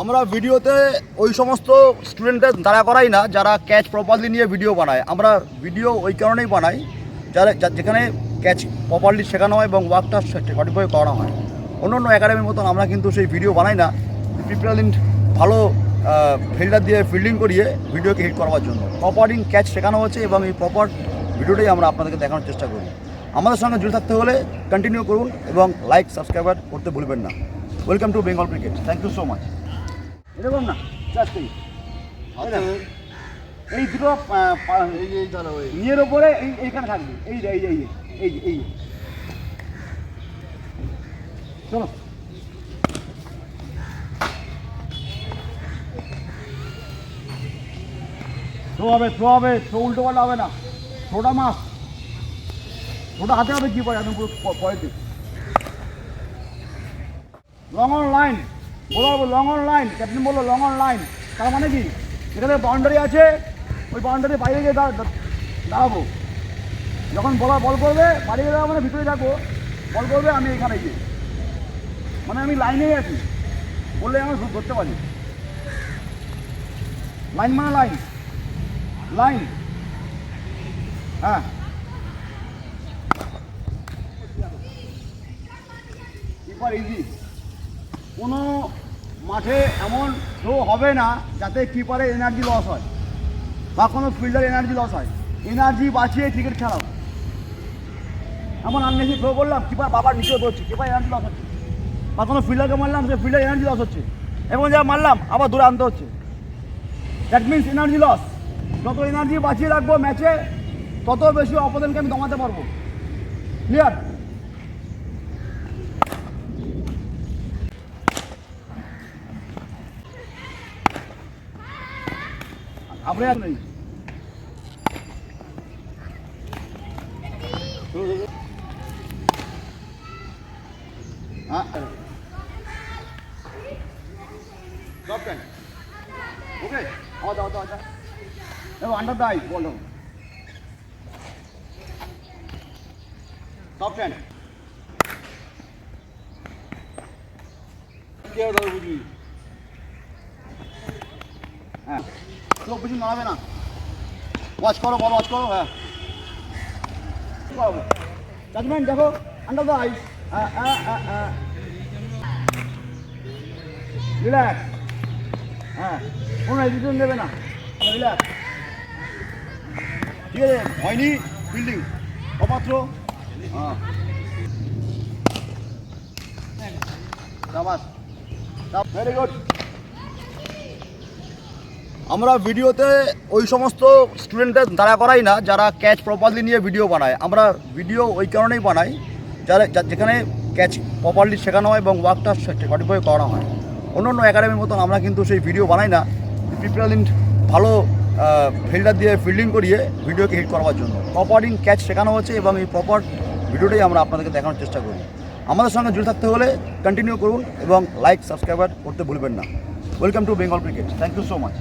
আমরা ভিডিওতে ওই সমস্ত স্টুডেন্টদের দাঁড়া করাই না, যারা ক্যাচ প্রপারলি নিয়ে ভিডিও বানায়। আমরা ভিডিও ওই কারণেই বানাই, যারা যেখানে ক্যাচ প্রপারলি শেখানো হয় এবং ওয়ার্কটা সঠিকভাবে করানো হয়। অন্য অন্য একাডেমির মতন আমরা কিন্তু সেই ভিডিও বানাই না। ইন ভালো ফিল্ডার দিয়ে ফিল্ডিং করিয়ে ভিডিওকে হিট করার জন্য। প্রপার ক্যাচ শেখানো হচ্ছে এবং এই প্রপার ভিডিওটাই আমরা আপনাদেরকে দেখানোর চেষ্টা করি। আমাদের সঙ্গে জুড়ে থাকতে হলে কন্টিনিউ করুন এবং লাইক সাবস্ক্রাইবার করতে ভুলবেন না। Welcome to Bengal cricket thank you so much এরকম না জাস্ট এই। দুটো ইয়ের ওপরে এই এইখানে থাকবে। এই যে এই যে এই যে এই যে এই চলো। থ্রো হবে থ্রো হবে থ্রো উল্টো পাল্টা হবে না। থ্রোটা মাস থ্রোটা হাতে হবে কি পরে? আমি পুরো প- লং অন লাইন বলো লং অন লাইন ক্যাপ্টেন বলল লং অন লাইন তার মানে কি? এখানে বাউন্ডারি আছে, ওই বাউন্ডারি বাইরে গিয়ে দাঁড়াবো। যখন বলা, বল করবে বাইরে যাওয়া মানে ভিতরে যাব বল করবে, আমি এখানে গিয়ে। মানে আমি লাইনেই আছি। বললে আমার ধরতে পারি। লাইন মানে লাইন লাইন হ্যাঁ। কিপার ইজি কোনো মাঠে এমন থ্রো হবে না যাতে কিপারের এনার্জি লস হয় বা কোনো ফিল্ডার এনার্জি লস হয়। এনার্জি বাঁচিয়ে ক্রিকেট খেলাও। এমন আননেসি থ্রো করলাম কিপার বাবার নিচেও ধরছে কিপার এনার্জি লস হচ্ছে। বা কোনো ফিল্ডারকে মারলাম, সে ফিল্ডার এনার্জি লস হচ্ছে। এবং যা মারলাম, আবার দূরে আনতে হচ্ছে। দ্যাট মিনস এনার্জি লস যত এনার্জি বাঁচিয়ে রাখব ম্যাচে তত বেশি অপোনেন্টকে আমি দমাতে পারব। ক্লিয়ার આપણે યાદ નહીં ఓకే అవదా అవదా అవదా అండర్ దాయి బోల్ సాఫ్ట్ హ్యాండ్ కేవలం চোখ বেশি নড়াবে না। ওয়াচ করো বল ওয়াচ করো হ্যাঁ। জাজমেন্ট দেখো আন্ডার দ্য আইস রিল্যাক্স হ্যাঁ কোনো ডিসিশন নেবে না। রিল্যাক্স ঠিক আছে হয়নি ফিল্ডিং অপাত্র। হ্যাঁ। ভেরি গুড আমরা ভিডিওতে ওই সমস্ত স্টুডেন্টদের দাঁড়া করাই না, যারা ক্যাচ প্রপারলি নিয়ে ভিডিও বানায়। আমরা ভিডিও ওই কারণেই বানাই, যারা যেখানে ক্যাচ প্রপারলি শেখানো হয় এবং ওয়ার্কটা সঠিকভাবে করানো হয়। অন্য অন্য একাডেমির মতন আমরা কিন্তু সেই ভিডিও বানাই না। ইন ভালো ফিল্ডার দিয়ে ফিল্ডিং করিয়ে ভিডিওকে হিট করার জন্য। প্রপার ইন ক্যাচ শেখানো হচ্ছে এবং এই প্রপার ভিডিওটাই আমরা আপনাদেরকে দেখানোর চেষ্টা করি। আমাদের সঙ্গে জুড়ে থাকতে হলে কন্টিনিউ করুন এবং লাইক সাবস্ক্রাইবার করতে ভুলবেন না। Welcome to Bengal cricket thank you so much